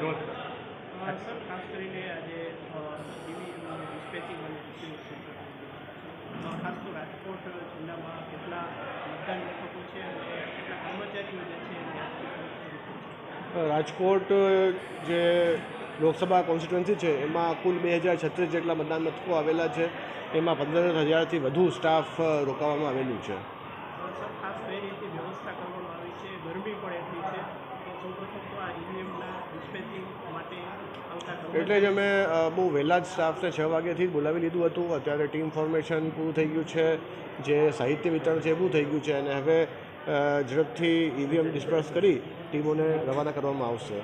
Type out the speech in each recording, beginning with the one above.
Growth sir ખાસ કરીને આજે ડિસ્પેચિંગ અને ખાસ તો રાજકોટ જિલ્લામાં કેટલા મતદાન મથકો છે અને કેટલા કર્મચારીઓ જે છે રાજકોટ લોકસભા કોન્સ્ટિટ્યુન્સી છે એમાં કુલ બે હજાર છત્રીસ જેટલા મતદાન મથકો આવેલા છે. એમાં પંદર હજારથી વધુ સ્ટાફ રોકાવામાં આવેલું છે. ખાસ કઈ રીતે વ્યવસ્થા કરવામાં આવી છે? ગરમી પણ એટલી છે. એટલે જ અમે બહુ વહેલા જ સ્ટાફને છ વાગ્યાથી જ બોલાવી લીધું હતું. અત્યારે ટીમ ફોર્મેશન પૂરું થઈ ગયું છે. જે સાહિત્ય વિતરણ છે એ પૂરું થઈ ગયું છે અને હવે ઝડપથી ઈવીએમ ડિસ્પર્સ કરી ટીમોને રવાના કરવામાં આવશે.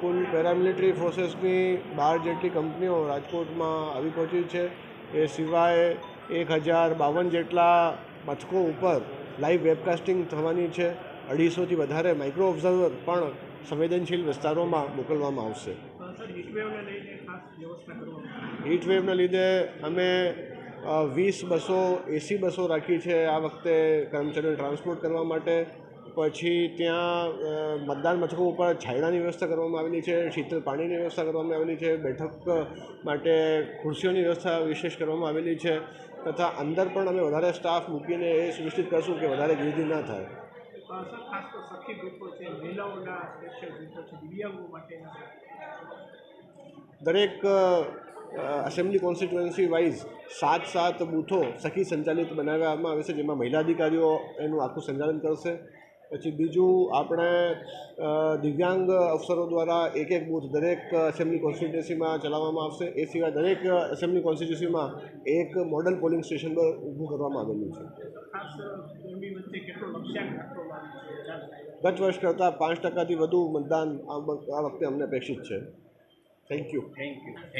કુલ પેરામિલિટરી ફોર્सेसની બાર જેટલી કંપનીઓ રાજકોટમાં આવી પહોંચી છે. એ સિવાય એક હજાર બાવન જેટલા મથકો ઉપર લાઈવ વેબકાસ્ટિંગ થવાની છે. અઢીસોથી વધારે માઇક્રો ઓબ્ઝર્વર પણ સંવેદનશીલ વિસ્તારોમાં મોકલવામાં આવશે. હીટ વેવને લીધે અમે વીસ બસો, એસી બસો રાખી છે આ વખતે કર્મચારીઓને ટ્રાન્સપોર્ટ કરવા માટે. પછી ત્યાં મતદાન મથકો ઉપર છાયડાની વ્યવસ્થા કરવામાં આવેલી છે શીતળ પાણીની વ્યવસ્થા કરવામાં આવેલી છે, બેઠક માટે ખુરશીઓની વ્યવસ્થા વિશેષ કરવામાં આવેલી છે. તથા અંદર પણ અમે વધારે સ્ટાફ મૂકીને એ સુનિશ્ચિત કરશું કે વધારે ગીર્દી ના થાય. દરેક એસેમ્બલી કોન્સ્ટિટ્યુઅન્સી વાઇઝ સાત સાત બૂથો સખી સંચાલિત બનાવવામાં આવે છે જેમાં મહિલા અધિકારીઓ એનું આખું સંચાલન કરશે. પછી બીજું આપણે દિવ્યાંગ અફસરો દ્વારા એક એક બૂથ દરેક એસેમ્બલી કોન્સ્ટિટ્યુન્સીમાં ચલાવવામાં આવશે. એ સિવાય દરેક એસેમ્બલી કોન્સ્ટિટ્યુન્સીમાં એક મોડલ પોલિંગ સ્ટેશન પર ઊભું કરવામાં આવેલું છે. ગત વર્ષ કરતાં પાંચ ટકાથી વધુ મતદાન આ આ વખતે અમને અપેક્ષિત છે. Thank you thank you